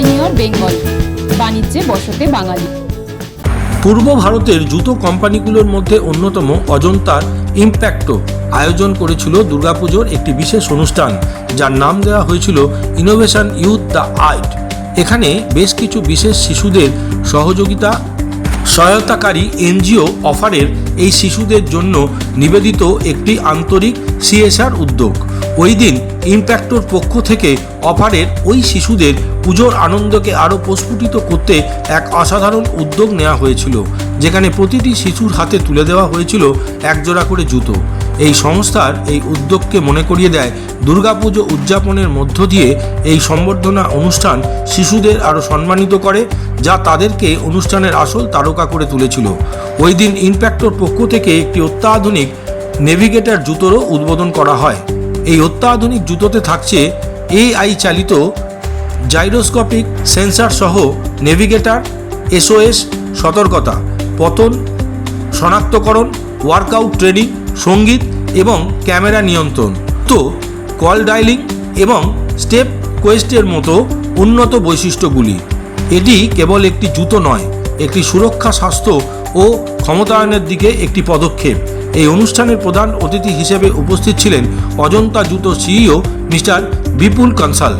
Pioneer Bengal. বাণিজ্যে বসতে বাঙালি। পূর্ব ভারতের জুতো কোম্পানিগুলোর মধ্যে অন্যতম অজন্তার ইম্প্যাক্টো আয়োজন করেছিল দুর্গাপুজোর একটি বিশেষ অনুষ্ঠান, যার নাম দেওয়া হয়েছিল ইনোভেশন ইউথ দ্য আর্ট এখানে বেশ কিছু বিশেষ শিশুদের সহযোগিতা সহায়তাকারী এনজিও অফারের এই শিশুদের জন্য নিবেদিত একটি আন্তরিক সিএসআর উদ্যোগ। ওই দিন ইম্প্যাক্টোর পক্ষ থেকে অফারের ওই শিশুদের পুজোর আনন্দকে আরও প্রস্ফুটিত করতে এক অসাধারণ উদ্যোগ নেওয়া হয়েছিল। যেখানে প্রতিটি শিশুর হাতে তুলে দেওয়া হয়েছিল একজোড়া করে জুতো। এই সংস্থার এই উদ্যোগকে মনে করিয়ে দেয় দুর্গাপুজো উদযাপনের মধ্য দিয়ে এই সম্বর্ধনা অনুষ্ঠান শিশুদের আরও সম্মানিত করে, যা তাদেরকে অনুষ্ঠানের আসল তারকা করে তুলেছিল। ওই দিন ইম্প্যাক্টোর পক্ষ থেকে একটি অত্যাধুনিক নেভিগেটর জুতোরও উদ্বোধন করা হয়। এই অত্যাধুনিক জুতোতে থাকছে এআই চালিত জাইরোস্কোপিক সেন্সার সহ নেভিগেটর, এসওএস, সতর্কতা, পতন, শনাক্তকরণ, ওয়ার্কআউট ট্রেনিং, সংগীত এবং ক্যামেরা নিয়ন্ত্রণ। তো, কল ডাইলিং এবং স্টেপ কোয়েস্টের মতো উন্নত বৈশিষ্ট্যগুলি। এটি কেবল একটি জুতো নয়, একটি সুরক্ষা, স্বাস্থ্য ও ক্ষমতায়নের দিকে একটি পদক্ষেপ। এই অনুষ্ঠানের প্রধান অতিথি হিসেবে উপস্থিত ছিলেন অজন্তা জুতো সিইও মিস্টার বিপুল কনসাল।